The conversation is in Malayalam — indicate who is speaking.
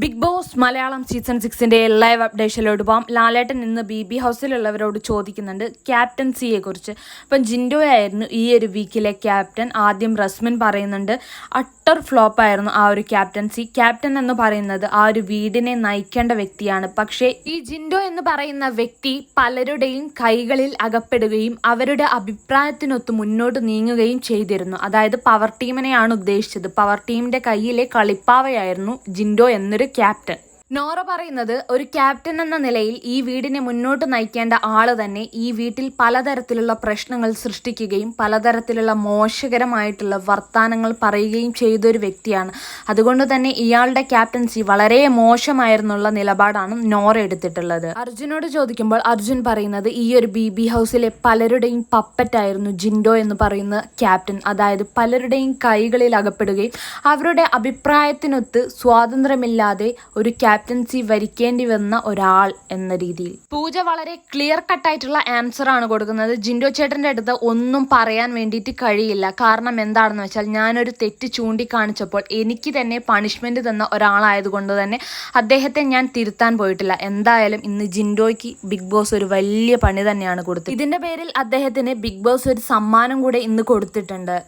Speaker 1: ബിഗ് ബോസ് മലയാളം സീസൺ സിക്സിന്റെ ലൈവ് അപ്ഡേഷനിലോട്ട് പോകാം ലാലേട്ടൻ ഇന്ന് ബി ബി ഹൗസിലുള്ളവരോട് ചോദിക്കുന്നുണ്ട് ക്യാപ്റ്റൻസിയെ കുറിച്ച്. അപ്പം ജിൻഡോ ആയിരുന്നു ഈ ഒരു വീക്കിലെ ക്യാപ്റ്റൻ ആദ്യം റസ്മിൻ പറയുന്നുണ്ട് അട്ടർ ഫ്ലോപ്പ് ആയിരുന്നു ആ ഒരു ക്യാപ്റ്റൻസി ക്യാപ്റ്റൻ എന്ന് പറയുന്നത് ആ ഒരു വീടിനെ നയിക്കേണ്ട വ്യക്തിയാണ്. പക്ഷേ ഈ ജിൻഡോ എന്ന് പറയുന്ന വ്യക്തി പലരുടെയും കൈകളിൽ അകപ്പെടുകയും അവരുടെ അഭിപ്രായത്തിനൊത്ത് മുന്നോട്ട് നീങ്ങുകയും ചെയ്തിരുന്നു. അതായത് പവർ ടീമിനെയാണ് ഉദ്ദേശിച്ചത്. പവർ ടീമിന്റെ കയ്യിലെ കളിപ്പാവയായിരുന്നു ജിൻഡോ എന്നൊരു ക്യാപ്റ്റൻ നോറ പറയുന്നത് ഒരു ക്യാപ്റ്റൻ എന്ന നിലയിൽ ഈ വീടിനെ മുന്നോട്ട് നയിക്കേണ്ട ആൾ തന്നെ ഈ വീട്ടിൽ പലതരത്തിലുള്ള പ്രശ്നങ്ങൾ സൃഷ്ടിക്കുകയും പലതരത്തിലുള്ള മോശകരമായിട്ടുള്ള വർത്തമാനങ്ങൾ പറയുകയും ചെയ്ത ഒരു വ്യക്തിയാണ്. അതുകൊണ്ട് തന്നെ ഇയാളുടെ ക്യാപ്റ്റൻസി വളരെ മോശമായിരുന്നുള്ള നിലപാടാണ് നോറ എടുത്തിട്ടുള്ളത്. അർജുനോട് ചോദിക്കുമ്പോൾ അർജുൻ പറയുന്നത് ഈ ഒരു ബി ബി ഹൗസിലെ പലരുടെയും പപ്പറ്റായിരുന്നു ജിൻഡോ എന്ന് പറയുന്ന ക്യാപ്റ്റൻ. അതായത് പലരുടെയും കൈകളിൽ അകപ്പെടുകയും അവരുടെ അഭിപ്രായത്തിനൊത്ത് സ്വാതന്ത്ര്യമില്ലാതെ ഒരു ക്യാപ്റ്റൻസി വരിക്കേണ്ടി വന്ന ഒരാൾ എന്ന രീതിയിൽ. പൂജ വളരെ ക്ലിയർ കട്ടായിട്ടുള്ള ആൻസർ ആണ് കൊടുക്കുന്നത്. ജിൻഡോ ചേട്ടന്റെ അടുത്ത് ഒന്നും പറയാൻ വേണ്ടിയിട്ട് കഴിയില്ല. കാരണം എന്താണെന്ന് വെച്ചാൽ ഞാനൊരു തെറ്റ് ചൂണ്ടിക്കാണിച്ചപ്പോൾ എനിക്ക് തന്നെ പണിഷ്മെന്റ് തന്ന ഒരാളായതുകൊണ്ട് തന്നെ അദ്ദേഹത്തെ ഞാൻ തിരുത്താൻ പോയിട്ടില്ല. എന്തായാലും ഇന്ന് ജിൻഡോയ്ക്ക് ബിഗ് ബോസ് ഒരു വലിയ പണി തന്നെയാണ് കൊടുത്തത്. ഇതിന്റെ പേരിൽ അദ്ദേഹത്തിന് ബിഗ് ബോസ് ഒരു സമ്മാനം കൂടെ ഇന്ന് കൊടുത്തിട്ടുണ്ട്.